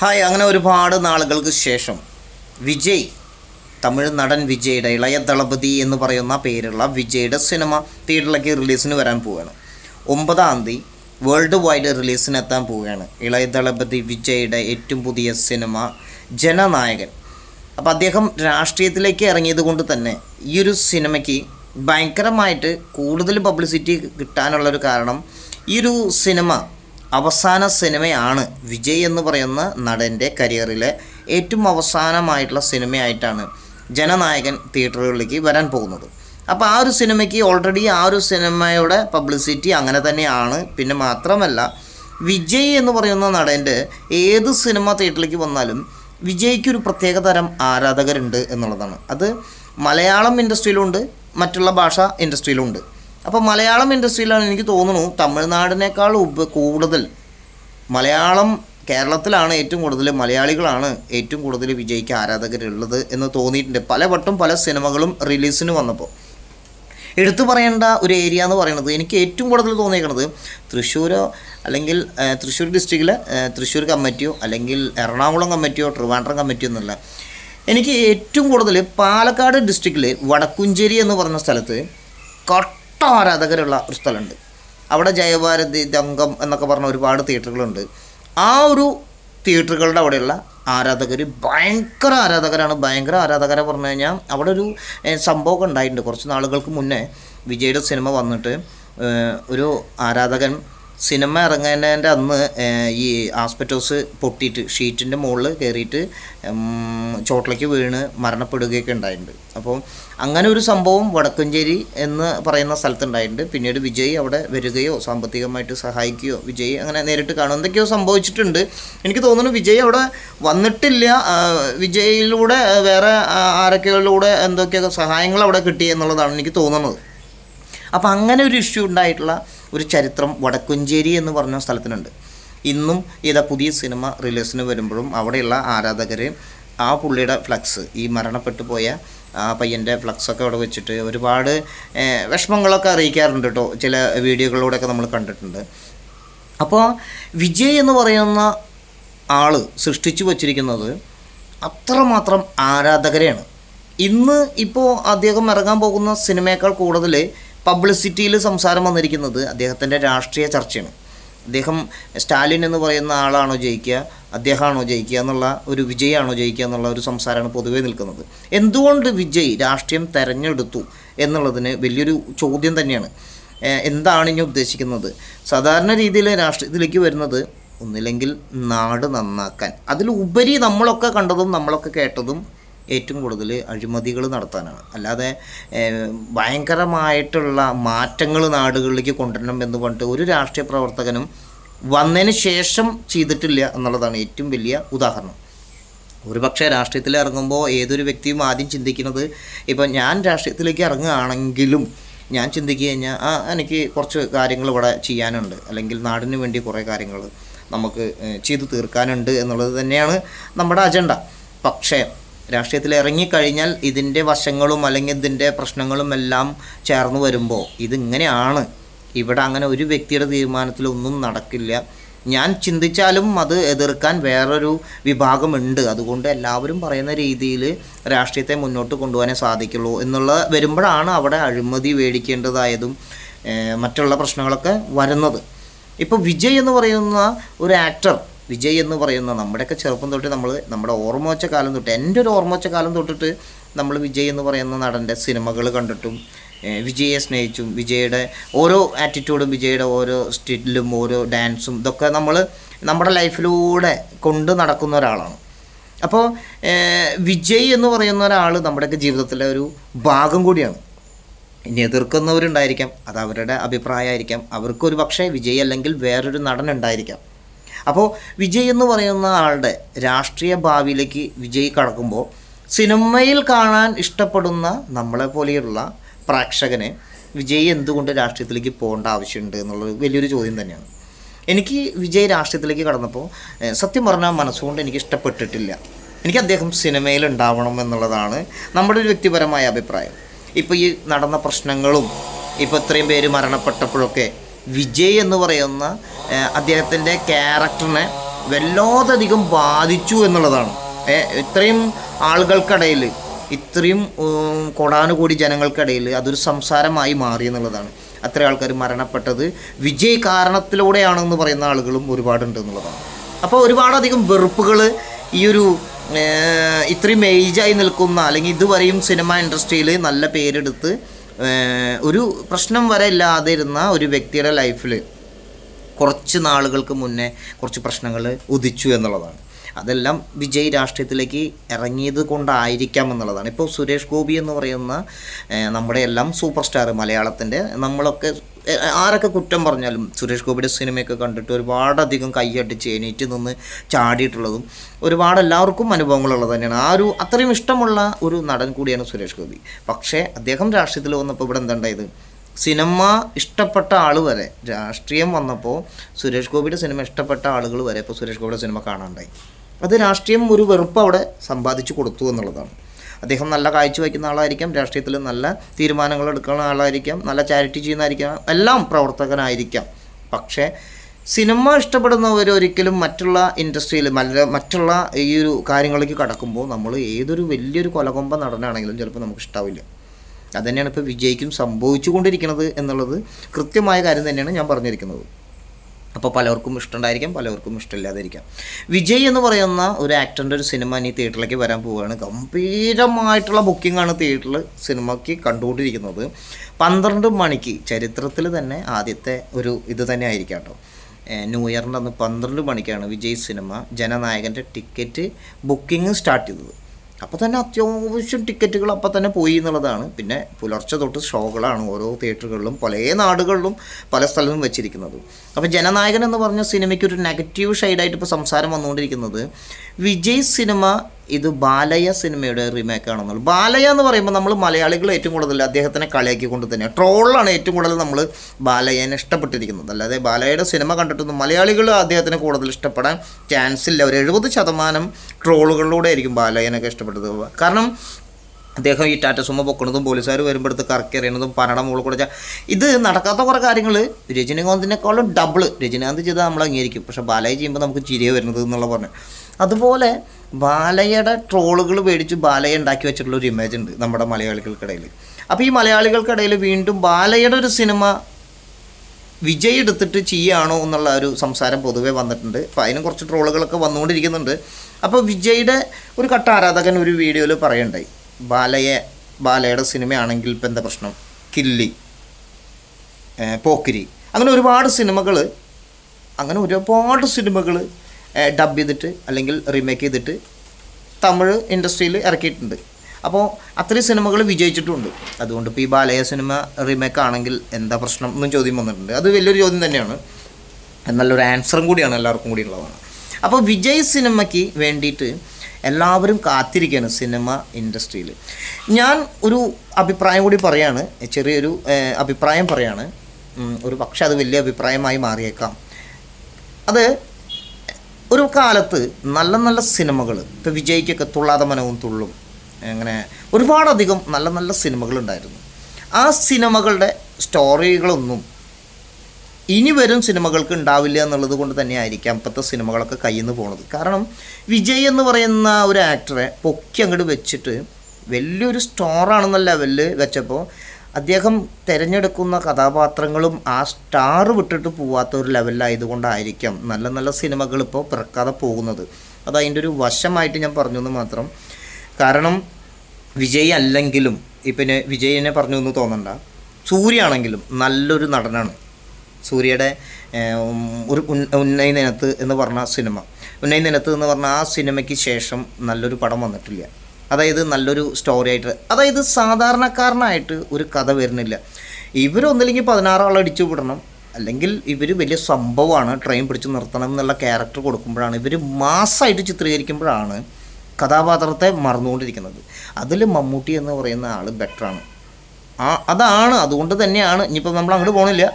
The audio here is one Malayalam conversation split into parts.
ഹായ് അങ്ങനെ ഒരുപാട് നാളുകൾക്ക് ശേഷം വിജയ് തമിഴ് നടൻ വിജയുടെ ഇളയ ദളപതി എന്ന് പറയുന്ന പേരുള്ള വിജയുടെ സിനിമ തിയേറ്ററിലേക്ക് റിലീസിന് വരാൻ പോവുകയാണ്. ഒമ്പതാം തീയതി വേൾഡ് വൈഡ് റിലീസിന് എത്താൻ പോവുകയാണ് ഇളയ ദളപതി വിജയുടെ ഏറ്റവും പുതിയ സിനിമ ജനനായകൻ. അപ്പോൾ അദ്ദേഹം രാഷ്ട്രീയത്തിലേക്ക് ഇറങ്ങിയത് കൊണ്ട് തന്നെ ഈ ഒരു സിനിമയ്ക്ക് ഭയങ്കരമായിട്ട് കൂടുതൽ പബ്ലിസിറ്റി കിട്ടാനുള്ളൊരു കാരണം ഈ ഒരു സിനിമ അവസാന സിനിമയാണ് വിജയ് എന്ന് പറയുന്ന നടന്റെ കരിയറിലെ ഏറ്റവും അവസാനമായിട്ടുള്ള സിനിമയായിട്ടാണ് ജനനായകൻ തിയേറ്ററുകളിലേക്ക് വരാൻ പോകുന്നത്. അപ്പോൾ ആ ഒരു സിനിമയ്ക്ക് ഓൾറെഡി ആ ഒരു സിനിമയുടെ പബ്ലിസിറ്റി അങ്ങനെ തന്നെയാണ്. പിന്നെ മാത്രമല്ല വിജയ് എന്ന് പറയുന്ന നടന്റെ ഏത് സിനിമ തിയേറ്ററിലേക്ക് വന്നാലും വിജയ്ക്കൊരു പ്രത്യേക തരം ആരാധകരുണ്ട് എന്നുള്ളതാണ്. അത് മലയാളം ഇൻഡസ്ട്രിയിലുണ്ട് മറ്റുള്ള ഭാഷ ഇൻഡസ്ട്രിയിലുണ്ട് അപ്പോൾ മലയാളം ഇൻഡസ്ട്രിയിലാണ് എനിക്ക് തോന്നുന്നു തമിഴ്നാടിനേക്കാൾ ഉപ കൂടുതൽ മലയാളം കേരളത്തിലാണ് ഏറ്റവും കൂടുതൽ മലയാളികളാണ് ഏറ്റവും കൂടുതൽ വിജയിക്ക് ആരാധകരുള്ളത് എന്ന് തോന്നിയിട്ടുണ്ട്. പലവട്ടം പല സിനിമകളും റിലീസിന് വന്നപ്പോൾ എടുത്തു പറയേണ്ട ഒരു ഏരിയ എന്ന് പറയുന്നത് എനിക്ക് ഏറ്റവും കൂടുതൽ തോന്നിയേക്കുന്നത് തൃശ്ശൂരോ അല്ലെങ്കിൽ തൃശ്ശൂർ ഡിസ്ട്രിക്റ്റിലെ തൃശ്ശൂർ കമ്മിറ്റിയോ അല്ലെങ്കിൽ എറണാകുളം കമ്മിറ്റിയോ ട്രിവാൻഡ്രം കമ്മിറ്റിയോ എന്നല്ല എനിക്ക് ഏറ്റവും കൂടുതൽ പാലക്കാട് ഡിസ്ട്രിക്റ്റിൽ വടക്കുംചേരി എന്ന് പറഞ്ഞ സ്ഥലത്ത് കട്ട ആരാധകരുള്ള ഒരു സ്ഥലമുണ്ട്. അവിടെ ജയഭാരതി ദംഗം എന്നൊക്കെ പറഞ്ഞ ഒരുപാട് തിയേറ്ററുകളുണ്ട്. ആ ഒരു തിയേറ്ററുകളുടെ അവിടെയുള്ള ആരാധകർ ഭയങ്കര ആരാധകരാണ്. ഭയങ്കര ആരാധകരെ പറഞ്ഞു കഴിഞ്ഞാൽ അവിടെ ഒരു സംഭവമൊക്കെ ഉണ്ടായിട്ടുണ്ട്. കുറച്ച് നാളുകൾക്ക് മുന്നേ വിജയുടെ സിനിമ വന്നിട്ട് ഒരു ആരാധകൻ സിനിമ ഇറങ്ങുന്നതിന്റെ അന്ന് ഈ ആസ്പെറ്റോസ് പൊട്ടിയിട്ട് ഷീറ്റിന്റെ മുകളിൽ കയറിയിട്ട് ചോട്ടിലേക്ക് വീണ് മരണപ്പെടുകയൊക്കെ ഉണ്ടായിട്ടുണ്ട്. അപ്പോൾ അങ്ങനെ ഒരു സംഭവം വടക്കഞ്ചേരി എന്ന് പറയുന്ന സ്ഥലത്തുണ്ടായിട്ടുണ്ട്. പിന്നീട് വിജയ് അവിടെ വരികയോ സാമ്പത്തികമായിട്ട് സഹായിക്കുകയോ വിജയ് അങ്ങനെ നേരിട്ട് കാണും. എന്തൊക്കെയോ സംഭവിച്ചിട്ടുണ്ട്. എനിക്ക് തോന്നുന്നു വിജയ് അവിടെ വന്നിട്ടില്ല. വിജയിലൂടെ വേറെ ആരൊക്കെയിലൂടെ എന്തൊക്കെയൊക്കെ സഹായങ്ങൾ അവിടെ കിട്ടി എന്നുള്ളതാണ് എനിക്ക് തോന്നുന്നത്. അപ്പോൾ അങ്ങനെ ഒരു ഇഷ്യൂ ഉണ്ടായിട്ടുള്ള ഒരു ചരിത്രം വടക്കുഞ്ചേരി എന്ന് പറഞ്ഞ സ്ഥലത്തിനുണ്ട്. ഇന്നും ഇതാ പുതിയ സിനിമ റിലീസിന് വരുമ്പോഴും അവിടെയുള്ള ആരാധകർ ആ പുള്ളിയുടെ ഫ്ലക്സ് ഈ മരണപ്പെട്ടു പോയ ആ പയ്യന്റെ ഫ്ലക്സൊക്കെ അവിടെ വെച്ചിട്ട് ഒരുപാട് വിഷമങ്ങളൊക്കെ അറിയിക്കാറുണ്ട് കേട്ടോ. ചില വീഡിയോകളിലൂടെയൊക്കെ നമ്മൾ കണ്ടിട്ടുണ്ട്. അപ്പോൾ വിജയ് എന്ന് പറയുന്ന ആൾ സൃഷ്ടിച്ചു വച്ചിരിക്കുന്നത് അത്രമാത്രം ആരാധകരെയാണ്. ഇന്ന് ഇപ്പോൾ അദ്ദേഹം ഇറങ്ങാൻ പോകുന്ന സിനിമയേക്കാൾ കൂടുതൽ പബ്ലിസിറ്റിയിൽ സംസാരം വന്നിരിക്കുന്നത് അദ്ദേഹത്തിന്റെ രാഷ്ട്രീയ ചർച്ചയാണ്. അദ്ദേഹം സ്റ്റാലിൻ എന്ന് പറയുന്ന ആളാണോ ജയിക്കുക അദ്ദേഹമാണോ ജയിക്കുക എന്നുള്ള ഒരു വിജയമാണോ ജയിക്കുക എന്നുള്ള ഒരു സംസാരമാണ് പൊതുവേ നിൽക്കുന്നത്. എന്തുകൊണ്ട് വിജയ് രാഷ്ട്രീയം തെരഞ്ഞെടുത്തു എന്നുള്ളതിന് വലിയൊരു ചോദ്യം തന്നെയാണ്. എന്താണ് ഇനി ഉദ്ദേശിക്കുന്നത്? സാധാരണ രീതിയിൽ രാഷ്ട്രീയത്തിലേക്ക് വരുന്നത് ഒന്നില്ലെങ്കിൽ നാട് നന്നാക്കാൻ. അതിലുപരി നമ്മളൊക്കെ കണ്ടതും നമ്മളൊക്കെ കേട്ടതും ഏറ്റവും കൂടുതൽ അഴിമതികൾ നടത്താനാണ്. അല്ലാതെ ഭയങ്കരമായിട്ടുള്ള മാറ്റങ്ങൾ നാടുകളിലേക്ക് കൊണ്ടുവരണം എന്ന് പറഞ്ഞിട്ട് ഒരു രാഷ്ട്രീയ പ്രവർത്തകനും വന്നതിന് ശേഷം ചെയ്തിട്ടില്ല എന്നുള്ളതാണ് ഏറ്റവും വലിയ ഉദാഹരണം. ഒരുപക്ഷെ രാഷ്ട്രീയത്തിൽ ഇറങ്ങുമ്പോൾ ഏതൊരു വ്യക്തിയും ആദ്യം ചിന്തിക്കുന്നത് ഇപ്പം ഞാൻ രാഷ്ട്രീയത്തിലേക്ക് ഇറങ്ങുകയാണെങ്കിലും ഞാൻ ചിന്തിക്കുക കഴിഞ്ഞാൽ ആ എനിക്ക് കുറച്ച് കാര്യങ്ങൾ ഇവിടെ ചെയ്യാനുണ്ട്. അല്ലെങ്കിൽ നാടിന് വേണ്ടി കുറേ കാര്യങ്ങൾ നമുക്ക് ചെയ്തു തീർക്കാനുണ്ട് എന്നുള്ളത് തന്നെയാണ് നമ്മുടെ അജണ്ട. പക്ഷേ രാഷ്ട്രീയത്തിൽ ഇറങ്ങിക്കഴിഞ്ഞാൽ ഇതിന്റെ വശങ്ങളും അല്ലെങ്കിൽ ഇതിന്റെ പ്രശ്നങ്ങളും എല്ലാം ചേർന്ന് വരുമ്പോൾ ഇതിങ്ങനെയാണ്. ഇവിടെ അങ്ങനെ ഒരു വ്യക്തിയുടെ തീരുമാനത്തിലൊന്നും നടക്കില്ല. ഞാൻ ചിന്തിച്ചാലും അത് എതിർക്കാൻ വേറൊരു വിഭാഗമുണ്ട്. അതുകൊണ്ട് എല്ലാവരും പറയുന്ന രീതിയിൽ രാഷ്ട്രീയത്തെ മുന്നോട്ട് കൊണ്ടുപോകാനേ സാധിക്കുള്ളൂ എന്നുള്ള വരുമ്പോഴാണ് അവിടെ അഴിമതി മേടിക്കേണ്ടതായതും മറ്റുള്ള പ്രശ്നങ്ങളൊക്കെ വരുന്നത്. ഇപ്പോൾ വിജയ് എന്ന് പറയുന്ന ഒരു ആക്ടർ വിജയ് എന്ന് പറയുന്ന നമ്മുടെയൊക്കെ ചെറുപ്പം തൊട്ട് നമ്മൾ നമ്മുടെ ഓർമ്മ വെച്ച കാലം തൊട്ട് എന്റെ ഒരു ഓർമ്മ വെച്ച കാലം തൊട്ടിട്ട് നമ്മൾ വിജയ് എന്ന് പറയുന്ന നടന്റെ സിനിമകൾ കണ്ടിട്ടും വിജയെ സ്നേഹിച്ചും വിജയുടെ ഓരോ ആറ്റിറ്റ്യൂഡും വിജയുടെ ഓരോ സ്റ്റിലും ഓരോ ഡാൻസും ഇതൊക്കെ നമ്മൾ നമ്മുടെ ലൈഫിലൂടെ കൊണ്ട് നടക്കുന്ന ഒരാളാണ്. അപ്പോൾ വിജയ് എന്ന് പറയുന്ന ഒരാൾ നമ്മുടെയൊക്കെ ജീവിതത്തിലെ ഒരു ഭാഗം കൂടിയാണ്. ഇനി എതിർക്കുന്നവരുണ്ടായിരിക്കാം അത് അവരുടെ അഭിപ്രായമായിരിക്കാം അവർക്കൊരു പക്ഷേ വിജയ് അല്ലെങ്കിൽ വേറൊരു നടൻ ഉണ്ടായിരിക്കാം. അപ്പോൾ വിജയ് എന്ന് പറയുന്ന ആളുടെ രാഷ്ട്രീയ ഭാവിയിലേക്ക് വിജയ് കടക്കുമ്പോൾ സിനിമയിൽ കാണാൻ ഇഷ്ടപ്പെടുന്ന നമ്മളെ പോലെയുള്ള പ്രേക്ഷകന് വിജയ് എന്തുകൊണ്ട് രാഷ്ട്രീയത്തിലേക്ക് പോകേണ്ട ആവശ്യമുണ്ട് എന്നുള്ളത് വലിയൊരു ചോദ്യം തന്നെയാണ്. എനിക്ക് വിജയ് രാഷ്ട്രീയത്തിലേക്ക് കടന്നപ്പോൾ സത്യം പറഞ്ഞാൽ മനസ്സുകൊണ്ട് എനിക്ക് ഇഷ്ടപ്പെട്ടിട്ടില്ല. എനിക്ക് അദ്ദേഹം സിനിമയിൽ ഉണ്ടാവണം എന്നുള്ളതാണ് നമ്മുടെ ഒരു വ്യക്തിപരമായ അഭിപ്രായം. ഇപ്പോൾ ഈ നടന്ന പ്രശ്നങ്ങളും ഇപ്പോൾ ഇത്രയും പേര് മരണപ്പെട്ടപ്പോഴൊക്കെ വിജയ് എന്ന് പറയുന്ന അദ്ദേഹത്തിന്റെ ക്യാരക്ടറിനെ വല്ലാതധികം ബാധിച്ചു എന്നുള്ളതാണ്. ഇത്രയും ആളുകൾക്കിടയിൽ ഇത്രയും കൊടാനുകൂടി ജനങ്ങൾക്കിടയിൽ അതൊരു സംസാരമായി മാറി എന്നുള്ളതാണ്. അത്ര ആൾക്കാർ മരണപ്പെട്ടത് വിജയ് കാരണത്തിലൂടെയാണെന്ന് പറയുന്ന ആളുകളും ഒരുപാടുണ്ട് എന്നുള്ളതാണ്. അപ്പോൾ ഒരുപാടധികം വെറുപ്പുകൾ ഈ ഒരു ഇത്രയും ഏജായി നിൽക്കുന്ന അല്ലെങ്കിൽ ഇതുവരെയും സിനിമ ഇൻഡസ്ട്രിയിൽ നല്ല പേരെടുത്ത് ഒരു പ്രശ്നം വരെ ഇല്ലാതിരുന്ന ഒരു വ്യക്തിയുടെ ലൈഫിൽ കുറച്ച് നാളുകൾക്ക് മുന്നേ കുറച്ച് പ്രശ്നങ്ങൾ ഉദിച്ചു എന്നുള്ളതാണ്. അതെല്ലാം വിജയ് രാഷ്ട്രീയത്തിലേക്ക് ഇറങ്ങിയത് കൊണ്ടായിരിക്കാം എന്നുള്ളതാണ്. ഇപ്പോൾ സുരേഷ് ഗോപി എന്ന് പറയുന്ന നമ്മുടെ എല്ലാം സൂപ്പർ സ്റ്റാർ മലയാളത്തിന്റെ നമ്മളൊക്കെ ആരൊക്കെ കുറ്റം പറഞ്ഞാലും സുരേഷ് ഗോപിയുടെ സിനിമയൊക്കെ കണ്ടിട്ട് ഒരുപാടധികം കൈയടിച്ച് എണീറ്റ് നിന്ന് ചാടിയിട്ടുള്ളതും ഒരുപാട് എല്ലാവർക്കും അനുഭവങ്ങളുള്ളത് തന്നെയാണ്. ആ ഒരു അത്രയും ഇഷ്ടമുള്ള ഒരു നടൻ കൂടിയാണ് സുരേഷ് ഗോപി. പക്ഷേ അദ്ദേഹം രാഷ്ട്രീയത്തിൽ വന്നപ്പോൾ ഇവിടെ എന്തുണ്ടായത് സിനിമ ഇഷ്ടപ്പെട്ട ആൾ വരെ രാഷ്ട്രീയം വന്നപ്പോൾ സുരേഷ് ഗോപിയുടെ സിനിമ ഇഷ്ടപ്പെട്ട ആളുകൾ വരെ ഇപ്പോൾ സുരേഷ് ഗോപിയുടെ സിനിമ കാണാണ്ടായി. അത് രാഷ്ട്രീയം ഒരു വെറുപ്പ് അവിടെ സമ്പാദിച്ചു കൊടുത്തു എന്നുള്ളതാണ്. അദ്ദേഹം നല്ല കാഴ്ച വയ്ക്കുന്ന ആളായിരിക്കാം രാഷ്ട്രീയത്തിൽ നല്ല തീരുമാനങ്ങൾ എടുക്കുന്ന ആളായിരിക്കാം നല്ല ചാരിറ്റി ചെയ്യുന്നതായിരിക്കാം എല്ലാം പ്രവർത്തകനായിരിക്കാം. പക്ഷേ സിനിമ ഇഷ്ടപ്പെടുന്നവർ ഒരിക്കലും മറ്റുള്ള ഇൻഡസ്ട്രിയിൽ മറ്റുള്ള ഈ ഒരു കാര്യങ്ങളിലേക്ക് കടക്കുമ്പോൾ നമ്മൾ ഏതൊരു വലിയൊരു കൊലകൊമ്പ നടനാണെങ്കിലും ചിലപ്പോൾ നമുക്ക് ഇഷ്ടാവില്ല അത് തന്നെയാണ് ഇപ്പോൾ വിജയ്ക്കും സംഭവിച്ചുകൊണ്ടിരിക്കുന്നത് എന്നുള്ളത് കൃത്യമായ കാര്യം തന്നെയാണ് ഞാൻ പറഞ്ഞിരിക്കുന്നത്. അപ്പോൾ പലർക്കും ഇഷ്ടമുണ്ടായിരിക്കാം പലർക്കും ഇഷ്ടമില്ലാതിരിക്കാം. വിജയ് എന്ന് പറയുന്ന ഒരു ആക്ടറിന്റെ ഒരു സിനിമ ഇനി തിയേറ്ററിലേക്ക് വരാൻ പോവുകയാണ്. ഗംഭീരമായിട്ടുള്ള ബുക്കിംഗാണ് തിയേറ്ററിൽ സിനിമയ്ക്ക് കണ്ടുകൊണ്ടിരിക്കുന്നത്. പന്ത്രണ്ട് മണിക്ക് ചരിത്രത്തിൽ തന്നെ ആദ്യത്തെ ഒരു ഇത് തന്നെ ആയിരിക്കാം കേട്ടോ. ന്യൂ ഇയറിന്റെ അന്ന് പന്ത്രണ്ട് മണിക്കാണ് വിജയ് സിനിമ ജനനായകന്റെ ടിക്കറ്റ് ബുക്കിംഗ് സ്റ്റാർട്ട് ചെയ്തത്. അപ്പോൾ തന്നെ അത്യാവശ്യം ടിക്കറ്റുകൾ അപ്പോൾ തന്നെ പോയി എന്നുള്ളതാണ്. പിന്നെ പുലർച്ചെ തൊട്ട് ഷോകളാണ് ഓരോ തിയേറ്ററുകളിലും പല നാടുകളിലും പല സ്ഥലത്തും വെച്ചിരിക്കുന്നത്. അപ്പോൾ ജനനായകൻ എന്ന് പറഞ്ഞ സിനിമയ്ക്ക് ഒരു നെഗറ്റീവ് ഷെയ്ഡായിട്ട് ഇപ്പോൾ സംസാരം വന്നുകൊണ്ടിരിക്കുന്നത്. വിജയ് സിനിമ ഇത് ബാലയ സിനിമയുടെ റീമേക്ക് ആണെന്നുള്ളത് ബാലയ എന്ന് പറയുമ്പോൾ നമ്മൾ മലയാളികൾ ഏറ്റവും കൂടുതൽ അദ്ദേഹത്തിനെ കളിയാക്കിക്കൊണ്ട് തന്നെ. ട്രോളാണ് ഏറ്റവും കൂടുതൽ നമ്മൾ ബാലയനെ ഇഷ്ടപ്പെട്ടിരിക്കുന്നത്. അല്ലാതെ ബാലയുടെ സിനിമ കണ്ടിട്ടൊന്നും മലയാളികൾ അദ്ദേഹത്തിനെ കൂടുതൽ ഇഷ്ടപ്പെടാൻ ചാൻസ് ഇല്ല. ഒരു എഴുപത് ശതമാനം ട്രോളുകളിലൂടെ ആയിരിക്കും ബാലയനൊക്കെ ഇഷ്ടപ്പെട്ടത്. കാരണം അദ്ദേഹം ഈ ടാറ്റ സുമ പൊക്കണതും പോലീസുകാർ വരുമ്പോഴത്ത് കറക്കി എറിയണതും പനട മുകളിൽ കൂടെ ഇത് നടക്കാത്ത കുറേ കാര്യങ്ങൾ രജനീകാന്തിനേക്കാളും ഡബിൾ രജനീകാന്ത് ചെയ്താൽ നമ്മൾ അംഗീകരിക്കും. പക്ഷേ ബാലയ ചെയ്യുമ്പോൾ നമുക്ക് ചിരിയ വരുന്നത് എന്നുള്ള പറഞ്ഞു. അതുപോലെ ബാലയുടെ ട്രോളുകൾ മേടിച്ച് ബാലയെ ഉണ്ടാക്കി വെച്ചിട്ടുള്ള ഒരു ഇമേജ് ഉണ്ട് നമ്മുടെ മലയാളികൾക്കിടയിൽ. അപ്പോൾ ഈ മലയാളികൾക്കിടയിൽ വീണ്ടും ബാലയുടെ ഒരു സിനിമ വിജയ് എടുത്തിട്ട് ചെയ്യുകയാണോ എന്നുള്ള ഒരു സംസാരം പൊതുവേ വന്നിട്ടുണ്ട്. അപ്പോൾ അതിനും കുറച്ച് ട്രോളുകളൊക്കെ വന്നുകൊണ്ടിരിക്കുന്നുണ്ട്. അപ്പോൾ വിജയുടെ ഒരു കട്ട ആരാധകൻ ഒരു വീഡിയോയിൽ പറയണ്ടായി. ബാലയെ ബാലയുടെ സിനിമയാണെങ്കിൽ ഇപ്പം എന്താ പ്രശ്നം? കില്ലി പോക്കിരി. അങ്ങനെ ഒരുപാട് സിനിമകൾ അങ്ങനെ ഒരുപാട് സിനിമകൾ ഡബ് ചെയ്തിട്ട് അല്ലെങ്കിൽ റീമേക്ക് ചെയ്തിട്ട് തമിഴ് ഇൻഡസ്ട്രിയിൽ ഇറക്കിയിട്ടുണ്ട്. അപ്പോൾ അത്രയും സിനിമകൾ വിജയിച്ചിട്ടുമുണ്ട് അതുകൊണ്ട് ഇപ്പോൾ ഈ ബാലയ സിനിമ റീമേക്ക് ആണെങ്കിൽ എന്താ പ്രശ്നം എന്നും ചോദ്യം വന്നിട്ടുണ്ട്. അത് വലിയൊരു ചോദ്യം തന്നെയാണ്. നല്ലൊരു ആൻസറും കൂടിയാണ് എല്ലാവർക്കും കൂടി ഉള്ളതാണ്. അപ്പോൾ വിജയ് സിനിമയ്ക്ക് വേണ്ടിയിട്ട് എല്ലാവരും കാത്തിരിക്കുകയാണ് സിനിമ ഇൻഡസ്ട്രിയിൽ ഞാൻ ഒരു അഭിപ്രായം കൂടി പറയാണ്. ചെറിയൊരു അഭിപ്രായം പറയാണ്. ഒരു പക്ഷെ അത് വലിയ അഭിപ്രായമായി മാറിയേക്കാം. അത് ഒരു കാലത്ത് നല്ല നല്ല സിനിമകൾ ഇപ്പോൾ വിജയ്ക്കൊക്കെ തുള്ളാതെ മനവും തുള്ളും അങ്ങനെ ഒരുപാടധികം നല്ല നല്ല സിനിമകളുണ്ടായിരുന്നു ആ സിനിമകളുടെ സ്റ്റോറികളൊന്നും ഇനി വരും സിനിമകൾക്ക് ഉണ്ടാവില്ല എന്നുള്ളത് കൊണ്ട് തന്നെയായിരിക്കാം ഇപ്പോഴത്തെ സിനിമകളൊക്കെ കയ്യിൽ നിന്ന് പോണത്. കാരണം വിജയ് എന്ന് പറയുന്ന ഒരു ആക്ടറെ പൊക്കി അങ്ങോട്ട് വെച്ചിട്ട് വലിയൊരു സ്റ്റോറാണെന്നല്ല ലെവലിൽ വെച്ചപ്പോൾ അദ്ദേഹം തിരഞ്ഞെടുക്കുന്ന കഥാപാത്രങ്ങളും ആ സ്റ്റാർ വിട്ടിട്ട് പോവാത്ത ഒരു ലെവലിലായതുകൊണ്ടായിരിക്കാം നല്ല നല്ല സിനിമകൾ ഇപ്പോൾ പിറക്കാതെ പോകുന്നത്. അത് അതിന്റെ ഒരു വശമായിട്ട് ഞാൻ പറഞ്ഞു എന്ന് മാത്രം. കാരണം വിജയ് അല്ലെങ്കിലും ഇപ്പം വിജയിനെ പറഞ്ഞു എന്ന് തോന്നണ്ട. സൂര്യാണെങ്കിലും നല്ലൊരു നടനാണ്. സൂര്യയുടെ ഒരു ഉന്നയി നിനത്ത് എന്ന് പറഞ്ഞ സിനിമ. ഉന്നയി നിനത്ത് എന്ന് പറഞ്ഞ ആ സിനിമയ്ക്ക് ശേഷം നല്ലൊരു പടം വന്നിട്ടില്ല. അതായത് നല്ലൊരു സ്റ്റോറി ആയിട്ട്. അതായത് സാധാരണക്കാരനായിട്ട് ഒരു കഥ വരുന്നില്ല. ഇവരൊന്നില്ലെങ്കിൽ പതിനാറാൾ അടിച്ചു വിടണം. അല്ലെങ്കിൽ ഇവർ വലിയ സംഭവമാണ് ട്രെയിൻ പിടിച്ച് നിർത്തണം എന്നുള്ള ക്യാരക്ടർ കൊടുക്കുമ്പോഴാണ് ഇവർ മാസമായിട്ട് ചിത്രീകരിക്കുമ്പോഴാണ് കഥാപാത്രത്തെ മറന്നുകൊണ്ടിരിക്കുന്നത്. അതിൽ മമ്മൂട്ടി എന്ന് പറയുന്ന ആൾ ബെറ്ററാണ് ആ അതാണ്. അതുകൊണ്ട് തന്നെയാണ്. ഇനിയിപ്പോൾ നമ്മൾ അങ്ങോട്ട് പോകണില്ല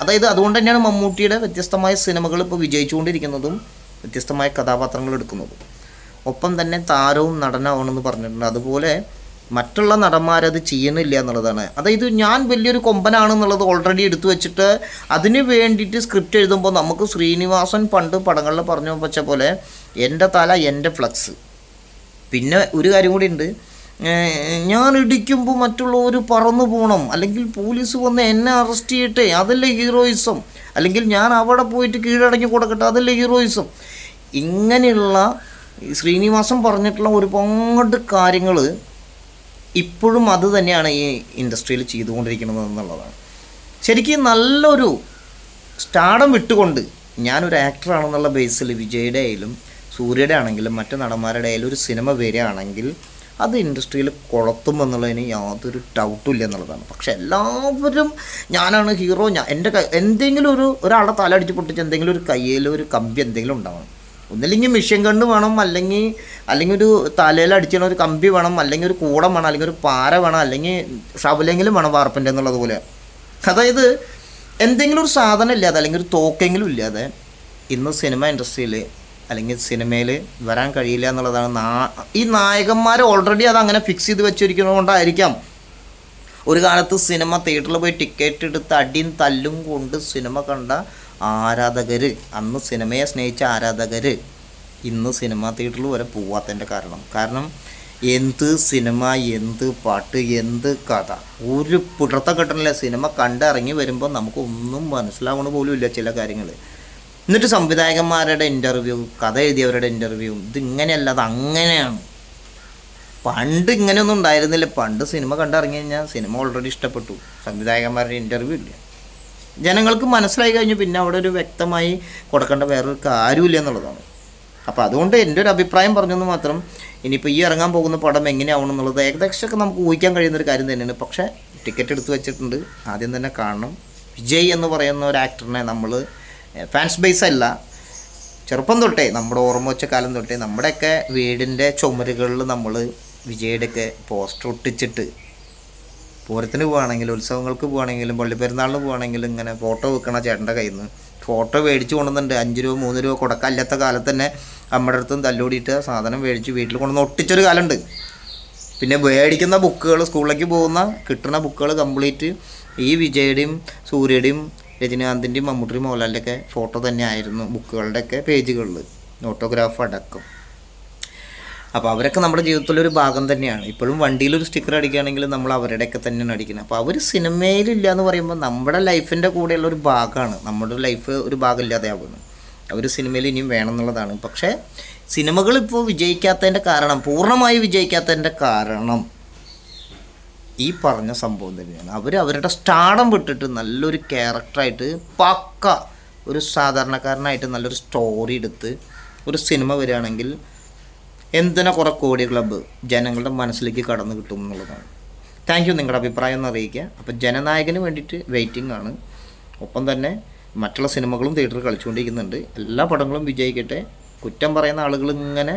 അതായത് അതുകൊണ്ട് തന്നെയാണ് മമ്മൂട്ടിയുടെ വ്യത്യസ്തമായ സിനിമകൾ ഇപ്പോൾ വിജയിച്ചുകൊണ്ടിരിക്കുന്നതും വ്യത്യസ്തമായ കഥാപാത്രങ്ങൾ എടുക്കുന്നതും. ഒപ്പം തന്നെ താരവും നടനാവണമെന്ന് പറഞ്ഞിട്ടുണ്ട്. അതുപോലെ മറ്റുള്ള നടന്മാരത് ചെയ്യുന്നില്ല എന്നുള്ളതാണ്. അതായത് ഞാൻ വലിയൊരു കൊമ്പനാണെന്നുള്ളത് ഓൾറെഡി എടുത്തു വെച്ചിട്ട് അതിന് വേണ്ടിയിട്ട് സ്ക്രിപ്റ്റ് എഴുതുമ്പോൾ നമുക്ക് ശ്രീനിവാസൻ പണ്ട് പടങ്ങളിൽ പറഞ്ഞു വെച്ച പോലെ എന്റെ തല എന്റെ ഫ്ലക്സ് പിന്നെ ഒരു കാര്യം കൂടി ഉണ്ട്. ഞാൻ ഇടിക്കുമ്പോൾ മറ്റുള്ളവർ പറന്നു പോകണം അല്ലെങ്കിൽ പോലീസ് വന്ന് എന്നെ അറസ്റ്റ് ചെയ്യട്ടെ അതല്ലേ ഹീറോയിസം അല്ലെങ്കിൽ ഞാൻ അവിടെ പോയിട്ട് കീഴടങ്ങി കൊടുക്കട്ടെ അതല്ലേ ഹീറോയിസം ഇങ്ങനെയുള്ള ഈ പറഞ്ഞിട്ടുള്ള ഒരുപാട് കാര്യങ്ങൾ ഇപ്പോഴും അത് തന്നെയാണ് ഈ ഇൻഡസ്ട്രിയിൽ ചെയ്തുകൊണ്ടിരിക്കുന്നത് എന്നുള്ളതാണ്. ശരിക്കും നല്ലൊരു സ്റ്റാഡം വിട്ടുകൊണ്ട് ഞാനൊരു ആക്ടറാണെന്നുള്ള ബേസിൽ വിജയുടെ ആയാലും സൂര്യയുടെ ആണെങ്കിലും മറ്റു നടന്മാരുടെ ആയാലും ഒരു സിനിമ വരികയാണെങ്കിൽ അത് ഇൻഡസ്ട്രിയിൽ കൊളത്തുമെന്നുള്ളതിന് യാതൊരു ഡൗട്ടും ഇല്ല എന്നുള്ളതാണ്. പക്ഷെ എല്ലാവരും ഞാനാണ് ഹീറോ ഞാൻ എന്റെ എന്തെങ്കിലും ഒരു ഒരാളുടെ തല അടിച്ച് പൊട്ടിച്ച് എന്തെങ്കിലും ഒരു കയ്യിൽ ഒരു കമ്പി എന്തെങ്കിലും ഉണ്ടാവണം. ഒന്നില്ലെങ്കിൽ മെഷീൻ കണ്ണ് വേണം അല്ലെങ്കിൽ അല്ലെങ്കിൽ ഒരു തലയിൽ അടിച്ചിട ഒരു കമ്പി വേണം അല്ലെങ്കിൽ ഒരു കൂടം വേണം അല്ലെങ്കിൽ ഒരു പാര വേണം അല്ലെങ്കിൽ ഷവലെങ്കിലും വേണം വാർപ്പിന്റെ എന്നുള്ളത് പോലെ. അതായത് എന്തെങ്കിലും ഒരു സാധനം ഇല്ലാതെ അല്ലെങ്കിൽ ഒരു തോക്കെങ്കിലും ഇല്ലാതെ ഇന്ന് സിനിമ ഇൻഡസ്ട്രിയിൽ അല്ലെങ്കിൽ സിനിമയിൽ വരാൻ കഴിയില്ല എന്നുള്ളതാണ് നാ ഈ നായകന്മാർ ഓൾറെഡി അത് അങ്ങനെ ഫിക്സ് ചെയ്ത് വെച്ചിരിക്കുന്നതുകൊണ്ടായിരിക്കാം ഒരു കാലത്ത് സിനിമ തിയേറ്ററിൽ പോയി ടിക്കറ്റ് എടുത്ത് അടിയും തല്ലും കൊണ്ട് സിനിമ കണ്ട ആരാധകർ അന്ന് സിനിമയെ സ്നേഹിച്ച ആരാധകർ ഇന്ന് സിനിമാ തിയേറ്ററിൽ വരെ പോവാത്തതിന്റെ കാരണം. കാരണം എന്ത് സിനിമ എന്ത് പാട്ട് എന്ത് കഥ. ഒരു പിടുത്ത കിട്ടണില്ല. സിനിമ കണ്ടിറങ്ങി വരുമ്പോൾ നമുക്ക് ഒന്നും മനസ്സിലാവണ പോലും ഇല്ല ചില കാര്യങ്ങൾ. എന്നിട്ട് സംവിധായകന്മാരുടെ ഇന്റർവ്യൂ കഥ എഴുതിയവരുടെ ഇന്റർവ്യൂ ഇതിങ്ങനെയല്ല അത് അങ്ങനെയാണ് പണ്ട് ഇങ്ങനെയൊന്നും ഉണ്ടായിരുന്നില്ല. പണ്ട് സിനിമ കണ്ടിറങ്ങി കഴിഞ്ഞാൽ സിനിമ ഓൾറെഡി ഇഷ്ടപ്പെട്ടു. സംവിധായകന്മാരുടെ ഇന്റർവ്യൂ ഇല്ല. ജനങ്ങൾക്ക് മനസ്സിലായി കഴിഞ്ഞു പിന്നെ അവിടെ ഒരു വ്യക്തമായി കൊടുക്കേണ്ട വേറൊരു കാര്യമില്ല എന്നുള്ളതാണ്. അപ്പോൾ അതുകൊണ്ട് എന്റെ ഒരു അഭിപ്രായം പറഞ്ഞെന്ന് മാത്രം ഇനിയിപ്പോൾ ഈ ഇറങ്ങാൻ പോകുന്ന പടം എങ്ങനെയാവണം എന്നുള്ളത് ഏകദേശമൊക്കെ നമുക്ക് ഊഹിക്കാൻ കഴിയുന്ന ഒരു കാര്യം തന്നെയാണ്. പക്ഷേ ടിക്കറ്റ് എടുത്ത് വെച്ചിട്ടുണ്ട്. ആദ്യം തന്നെ കാണണം. വിജയ് എന്ന് പറയുന്ന ഒരു ആക്ടറിനെ നമ്മൾ ഫാൻസ് ബേസ് അല്ല. ചെറുപ്പം തൊട്ടേ നമ്മുടെ ഓർമ്മ വെച്ച കാലം തൊട്ടേ നമ്മുടെയൊക്കെ വീടിന്റെ ചുമരുകളിൽ നമ്മൾ വിജയുടെയൊക്കെ പോസ്റ്റർ ഒട്ടിച്ചിട്ട് പൂരത്തിന് പോവുകയാണെങ്കിലും ഉത്സവങ്ങൾക്ക് പോവുകയാണെങ്കിലും പള്ളിപ്പെരുന്നാളിന് പോവുകയാണെങ്കിലും ഇങ്ങനെ ഫോട്ടോ വെക്കണ ചേട്ടന്റെ കയ്യിൽ നിന്ന് ഫോട്ടോ മേടിച്ച് കൊണ്ടുവന്നിട്ടുണ്ട്. അഞ്ച് രൂപ മൂന്ന് രൂപ കൊടുക്കല്ലാത്ത കാലത്ത് തന്നെ നമ്മുടെ അടുത്തും തല്ലോടിയിട്ട് സാധനം മേടിച്ച് വീട്ടിൽ കൊണ്ടുവന്ന് ഒട്ടിച്ചൊരു കാലമുണ്ട്. പിന്നെ മേടിക്കുന്ന ബുക്കുകൾ സ്കൂളിലേക്ക് പോകുന്ന കിട്ടുന്ന ബുക്കുകൾ കംപ്ലീറ്റ് ഈ വിജയുടെയും സൂര്യയുടെയും രജനീകാന്തിന്റെയും മമ്മൂട്ടിയും മോഹൻലാലിന്റെയൊക്കെ ഫോട്ടോ തന്നെ ആയിരുന്നു ബുക്കുകളുടെയൊക്കെ പേജുകളിൽ. ഓട്ടോഗ്രാഫ് അടക്കം. അപ്പോൾ അവരൊക്കെ നമ്മുടെ ജീവിതത്തിലൊരു ഭാഗം തന്നെയാണ്. ഇപ്പോഴും വണ്ടിയിലൊരു സ്റ്റിക്കർ അടിക്കുകയാണെങ്കിൽ നമ്മൾ അവരുടെയൊക്കെ തന്നെയാണ് അടിക്കുന്നത്. അപ്പോൾ അവർ സിനിമയിലില്ല എന്ന് പറയുമ്പോൾ നമ്മുടെ ലൈഫിന്റെ കൂടെയുള്ള ഒരു ഭാഗമാണ്. നമ്മുടെ ലൈഫ് ഒരു ഭാഗം ഇല്ലാതെ ആവുന്നു. അവർ സിനിമയിൽ ഇനിയും വേണം എന്നുള്ളതാണ്. പക്ഷേ സിനിമകൾ ഇപ്പോൾ വിജയിക്കാത്തതിന്റെ കാരണം പൂർണമായി വിജയിക്കാത്തതിന്റെ കാരണം ഈ പറഞ്ഞ സംഭവം തന്നെയാണ്. അവർ അവരുടെ സ്റ്റാഡം വിട്ടിട്ട് നല്ലൊരു ക്യാരക്ടറായിട്ട് പക്ക ഒരു സാധാരണക്കാരനായിട്ട് നല്ലൊരു സ്റ്റോറി എടുത്ത് ഒരു സിനിമ വരികയാണെങ്കിൽ എന്തിനാ കുറെ കോടി ക്ലബ്ബ് ജനങ്ങളുടെ മനസ്സിലേക്ക് കടന്നു കിട്ടും എന്നുള്ളതാണ്. താങ്ക് യു നിങ്ങളുടെ അഭിപ്രായം ഒന്ന് അറിയിക്കുക. അപ്പോൾ ജനനായകന് വേണ്ടിയിട്ട് വെയിറ്റിംഗ് ആണ്. ഒപ്പം തന്നെ മറ്റുള്ള സിനിമകളും തിയേറ്ററിൽ കളിച്ചുകൊണ്ടിരിക്കുന്നുണ്ട്. എല്ലാ പടങ്ങളും വിജയിക്കട്ടെ. കുറ്റം പറയുന്ന ആളുകൾ ഇങ്ങനെ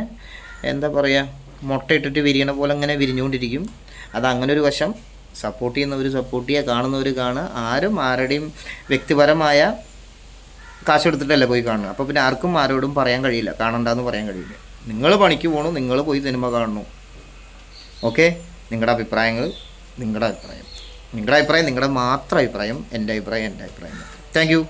എന്താ പറയുക മുട്ടയിട്ടിട്ട് വിരിയണ പോലെ അങ്ങനെ വിരിഞ്ഞുകൊണ്ടിരിക്കും. അത് അങ്ങനെ ഒരു വശം. സപ്പോർട്ട് ചെയ്യുന്നവർ സപ്പോർട്ട് ചെയ്യുക കാണുന്നവർ കാണുക. ആരും ആരുടെയും വ്യക്തിപരമായ കാശെടുത്തിട്ടല്ലേ പോയി കാണുക. അപ്പോൾ പിന്നെ ആർക്കും ആരോടും പറയാൻ കഴിയില്ല. കാണണ്ടെന്ന് പറയാൻ കഴിയില്ല. നിങ്ങൾ പണിക്ക് പോകണം നിങ്ങൾ പോയി സിനിമ കാണണം. ഓക്കെ? നിങ്ങളുടെ അഭിപ്രായങ്ങൾ നിങ്ങളുടെ അഭിപ്രായം. നിങ്ങളുടെ അഭിപ്രായം നിങ്ങളുടെ മാത്രം അഭിപ്രായം എന്റെ അഭിപ്രായം എന്റെ അഭിപ്രായം. താങ്ക്